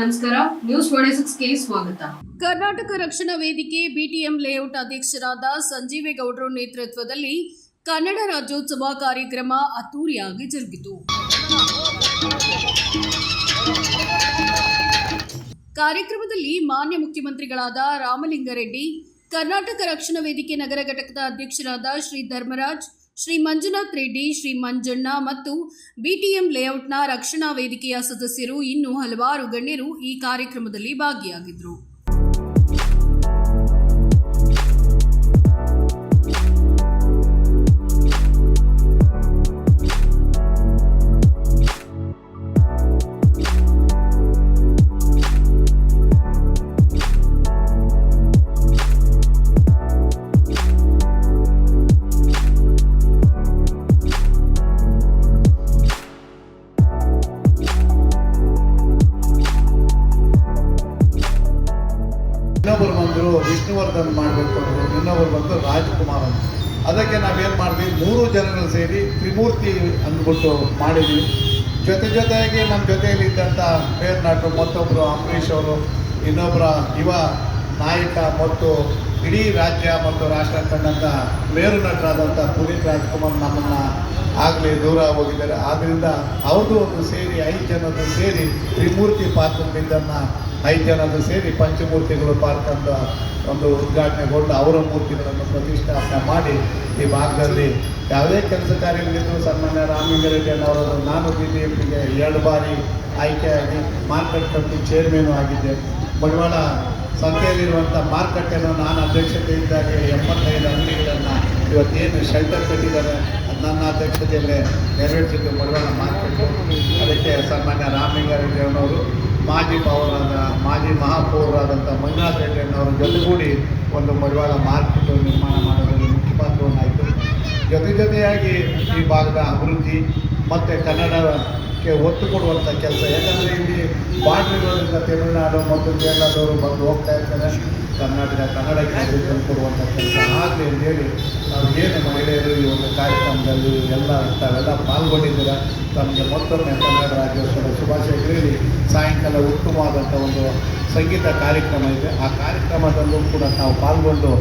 ನಮಸ್ಕಾರ ನ್ಯೂಸ್ ಸ್ವಾಗತ. ಕರ್ನಾಟಕ ರಕ್ಷಣಾ ವೇದಿಕೆ ಬಿಟಿಎಂ ಲೇಔಟ್ ಅಧ್ಯಕ್ಷರಾದ ಸಂಜೀವೇಗೌಡರು ನೇತೃತ್ವದಲ್ಲಿ ಕನ್ನಡ ರಾಜ್ಯೋತ್ಸವ ಕಾರ್ಯಕ್ರಮ ಅದ್ದೂರಿಯಾಗಿ ಜರುಗಿತು. ಕಾರ್ಯಕ್ರಮದಲ್ಲಿ ಮಾನ್ಯ ಮುಖ್ಯಮಂತ್ರಿಗಳಾದ ರಾಮಲಿಂಗಾರೆಡ್ಡಿ, ಕರ್ನಾಟಕ ರಕ್ಷಣಾ ವೇದಿಕೆ ನಗರ ಘಟಕದ ಅಧ್ಯಕ್ಷರಾದ ಶ್ರೀ ಧರ್ಮರಾಜ್ ಶ್ರೀ ಮಂಜುನಾಥ್ ರೆಡ್ಡಿ, ಶ್ರೀ ಮಂಜಣ್ಣ ಮತ್ತು ಬಿಟಿಎಂ ಲೇಔಟ್ನ ರಕ್ಷಣಾ ವೇದಿಕೆಯ ಸದಸ್ಯರು ಇನ್ನೂ ಹಲವಾರು ಗಣ್ಯರು ಈ ಕಾರ್ಯಕ್ರಮದಲ್ಲಿ ಭಾಗಿಯಾಗಿದ್ದರು ಇನ್ನೊಬ್ಬರು ಬಂದರು ವಿಷ್ಣುವರ್ಧನ್ ಮಾಡಬೇಕು ಅಂದರು ಇನ್ನೊಬ್ಬರು ಬಂದು ರಾಜ್ಕುಮಾರ್ ಅಂತ ಅದಕ್ಕೆ ನಾವೇನು ಮಾಡಿದ್ವಿ? ಮೂರು ಜನಗಳು ಸೇರಿ ತ್ರಿಮೂರ್ತಿ ಅಂದ್ಬಿಟ್ಟು ಮಾಡಿದ್ವಿ. ಜೊತೆ ಜೊತೆಯಾಗಿ ನಮ್ಮ ಜೊತೆಯಲ್ಲಿ ಇದ್ದಂಥ ಬೇರ್ನಾಟು ಮತ್ತೊಬ್ಬರು ಅಂಬರೀಷ್ ಅವರು ಇನ್ನೊಬ್ಬರ ಯುವ ನಾಯಕ ಮತ್ತು ಇಡೀ ರಾಜ್ಯ ಮತ್ತು ರಾಷ್ಟ್ರ ಕಂಡಂಥ ಮೇರು ನಟರಾದಂಥ ಪುನೀತ್ ರಾಜ್ಕುಮಾರ್ ನಮ್ಮನ್ನು ಆಗಲೇ ದೂರ ಹೋಗಿದ್ದಾರೆ. ಆದ್ದರಿಂದ ಅವರು ಒಂದು ಸೇರಿ, ಐದು ಜನರು ಸೇರಿ ತ್ರಿಮೂರ್ತಿ ಪಾತ್ರದಿದ್ದನ್ನು ಐದು ಜನದ್ದು ಸೇರಿ ಪಂಚಮೂರ್ತಿಗಳು ಪಾರ್ಕ್ ಅಂತ ಒಂದು ಉದ್ಘಾಟನೆಗೊಂಡು ಅವರ ಮೂರ್ತಿಗಳನ್ನು ಪ್ರತಿಷ್ಠಾಪನೆ ಮಾಡಿ ಈ ಭಾಗದಲ್ಲಿ ಯಾವುದೇ ಕೆಲಸ ಕಾರ್ಯಗಳಿದ್ರು ಸನ್ಮಾನ್ಯ ರಾಮಲಿಂಗರೆಡ್ಡಿ ಅವರನ್ನು ನಾನು ಬಿ ಜೆ ಪಿಗೆ ಎರಡು ಬಾರಿ ಆಯ್ಕೆಯಾಗಿ ಮಾರ್ಕೆಟ್ ಕಮಿಟಿ ಚೇರ್ಮನು ಆಗಿದ್ದೆ. ಬಂಡವಾಳ ಸಂತೆಯಲ್ಲಿರುವಂಥ ಮಾರುಕಟ್ಟೆಯನ್ನು ನಾನು ಅಧ್ಯಕ್ಷತೆಯಿಂದಾಗಿ ಎಂಬತ್ತೈದು ಅಂಗಡಿಗಳನ್ನು ಇವತ್ತೇನು ಶೆಲ್ಟರ್ ಕಟ್ಟಿದ್ದಾರೆ, ಅದು ನನ್ನ ಅಧ್ಯಕ್ಷತೆಯಲ್ಲೇ ನೆರವೇರಿಸಿದ್ದು ಬಡವಾಳ ಮಾರ್ಕೆಟ್. ಅದಕ್ಕೆ ಸನ್ಮಾನ್ಯ ರಾಮಲಿಂಗಾರೆಡ್ಡಿ ಅವರು ಮಾಜಿ ಪೌರಾದ ಮಾಜಿ ಮಹಾಪೌರರಾದಂಥ ಮಂಜುನಾಥ್ ರೆಡ್ಡಿ ಅವರ ಜೊತೆಗೂಡಿ ಒಂದು ಮಡಿವಾಳ ಮಾರ್ಕೆಟ್ ನಿರ್ಮಾಣ ಮಾಡೋದ್ರಲ್ಲಿ ಮುಖ್ಯ ಪಾತ್ರವನ್ನಾಯಿತು. ಜೊತೆ ಜೊತೆಯಾಗಿ ಈ ಭಾಗದ ಅಭಿವೃದ್ಧಿ, ಮತ್ತು ಕನ್ನಡಕ್ಕೆ ಒತ್ತು ಕೊಡುವಂಥ ಕೆಲಸ. ಯಾಕಂದರೆ ಇಲ್ಲಿ ಬಾರ್ಡ್ರ್ ಇರೋದ್ರಿಂದ ತಮಿಳುನಾಡು, ಮತ್ತು ಕೇರಳದವರು ಬಂದು ಹೋಗ್ತಾ ಇರ್ತಾರೆ. ಕರ್ನಾಟಕ, ಕನ್ನಡಕ್ಕೆ ತಂದು ಕೊಡುವಂಥ ಕೆಲಸ. ಆಗಲಿ ಅಂತೇಳಿ ನಾವು ಏನು ಮಹಿಳೆಯರು ಈ ಒಂದು ಕಾರ್ಯಕ್ರಮದಲ್ಲಿ ಎಲ್ಲ ತಾವೆಲ್ಲ ಪಾಲ್ಗೊಂಡಿದ್ದೀರ? ತಮಗೆ ಮತ್ತೊಮ್ಮೆ ಕನ್ನಡ ರಾಜ್ಯೋತ್ಸವ ಶುಭಾಶಯಗಳಲ್ಲಿ ಸಾಯಂಕಾಲ ಉತ್ತಮವಾದಂಥ ಒಂದು ಸಂಗೀತ ಕಾರ್ಯಕ್ರಮ ಇದೆ. ಆ ಕಾರ್ಯಕ್ರಮದಲ್ಲೂ ಕೂಡ ನಾವು ಪಾಲ್ಗೊಂಡು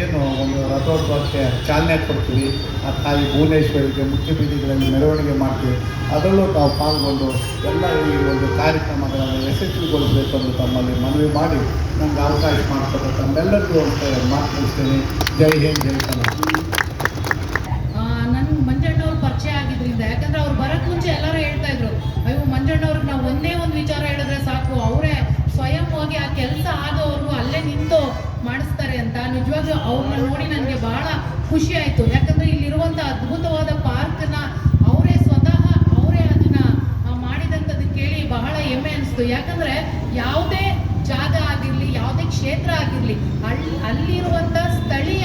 ಏನು ಒಂದು ರಥೋತ್ಸವಕ್ಕೆ ಚಾಲನೆ ಕೊಡ್ತೀವಿ, ಆ ತಾಯಿ ಭುವನೇಶ್ವರಿಗೆ ಮುಖ್ಯ ಬೀದಿಗಳಲ್ಲಿ ಮೆರವಣಿಗೆ ಮಾಡ್ತೀವಿ, ಅದರಲ್ಲೂ ತಾವು ಪಾಲ್ಗೊಂಡು ಎಲ್ಲ ಈ ಒಂದು ಕಾರ್ಯಕ್ರಮಗಳನ್ನು ಯಶಸ್ವಿಗೊಳಿಸಬೇಕು ಎಂದು ತಮ್ಮಲ್ಲಿ ಮನವಿ ಮಾಡಿ ನನಗೆ ಅವಕಾಶ ಮಾಡಿಕೊಟ್ಟು ತಮ್ಮೆಲ್ಲರಿಗೂ ಅಂತ ಮಾತನಾಡ್ತೀನಿ ಜೈ ಹಿಂದ್, ಜೈ ಕನ್ನಡ. ನನ್ನ ಮಂಜಣ್ಣವ್ರು ಪರಿಚಯ ಆಗಿದ್ರಿಂದ, ಯಾಕಂದ್ರೆ ಅಂತ. ನಿಜವಾಗ್ಲೂ ಅವ್ರನ್ನ ನೋಡಿ ನನಗೆ ಬಹಳ ಖುಷಿ ಆಯ್ತು. ಯಾಕಂದ್ರೆ ಇಲ್ಲಿರುವಂತ ಅದ್ಭುತವಾದ ಪಾರ್ಕ್ನ ಅವರೇ ಸ್ವತಃ ಅವರೇ ಅದನ್ನ ಮಾಡಿದಂಥದ್ದು ಕೇಳಿ ಬಹಳ ಹೆಮ್ಮೆ ಅನಿಸ್ತು. ಯಾಕಂದ್ರೆ ಯಾವುದೇ ಜಾಗ ಆಗಿರಲಿ, ಯಾವುದೇ ಕ್ಷೇತ್ರ ಆಗಿರಲಿ ಅಲ್ಲಿ ಅಲ್ಲಿರುವಂತ ಸ್ಥಳೀಯ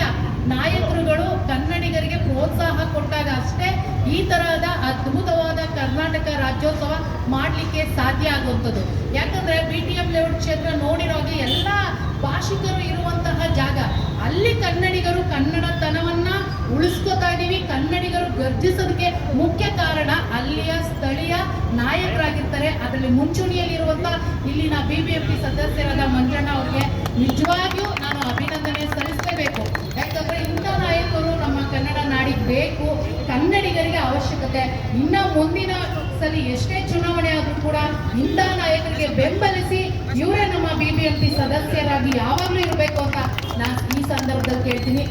ನಾಯಕರುಗಳು ಕನ್ನಡಿಗರಿಗೆ ಪ್ರೋತ್ಸಾಹ ಕೊಟ್ಟಾಗ ಅಷ್ಟೇ ಈ ತರಹದ ಅದ್ಭುತವಾದ ಕರ್ನಾಟಕ ರಾಜ್ಯೋತ್ಸವ ಮಾಡಲಿಕ್ಕೆ ಸಾಧ್ಯ ಆಗುವಂಥದ್ದು. ಯಾಕಂದ್ರೆ ಬಿ ಟಿ ಎಂ ಲೇಔಟ್ ಕ್ಷೇತ್ರ ನೋಡಿರೋಗೆ ಎಲ್ಲ ಭಾಷಿಕರು ಇರುವಂತಹ ಜಾಗ. ಅಲ್ಲಿ ಕನ್ನಡಿಗರು ಕನ್ನಡತನವನ್ನ ಉಳಿಸ್ಕೊತಾ ಇದ್ದೀವಿ. ಕನ್ನಡಿಗರು ಗರ್ಜಿಸೋದಕ್ಕೆ ಮುಖ್ಯ ಕಾರಣ ಅಲ್ಲಿಯ ಸ್ಥಳೀಯ ನಾಯಕರಾಗಿರ್ತಾರೆ. ಅದರಲ್ಲಿ ಮುಂಚೂಣಿಯಲ್ಲಿರುವಂತ ಇಲ್ಲಿನ ಬಿ ಬಿ ಎಂ ಪಿ ಸದಸ್ಯರಾದ ಮಂಜಣ್ಣ ಅವರಿಗೆ ನಿಜವಾಗಿಯೂ ನಾನು ಅಭಿನಂದನೆ ಸಲ್ಲಿಸಲೇಬೇಕು. ಯಾಕಂದ್ರೆ ಇಂಥ ನಾಯಕರು ನಮ್ಮ ಕನ್ನಡ ನಾಡಿಗೆ ಬೇಕು. ಕನ್ನಡಿಗರಿಗೆ ಅವಶ್ಯಕತೆ. ಇನ್ನ ಮುಂದಿನ ಸರಿ, ಎಷ್ಟೇ ಚುನಾವಣೆ ಆದರೂ ಕೂಡ ಇಂಥ ನಾಯಕರಿಗೆ ಬೆಂಬಲಿಸಿ ಇವರೇ ನಮ್ಮ ಬಿ ಸದಸ್ಯರಾಗಿ ಯಾವಾಗಲೂ ಇರಬೇಕು ಅಂತ ನಾನು ಈ ಸಂದರ್ಭದಲ್ಲಿ ಕೇಳ್ತೀನಿ.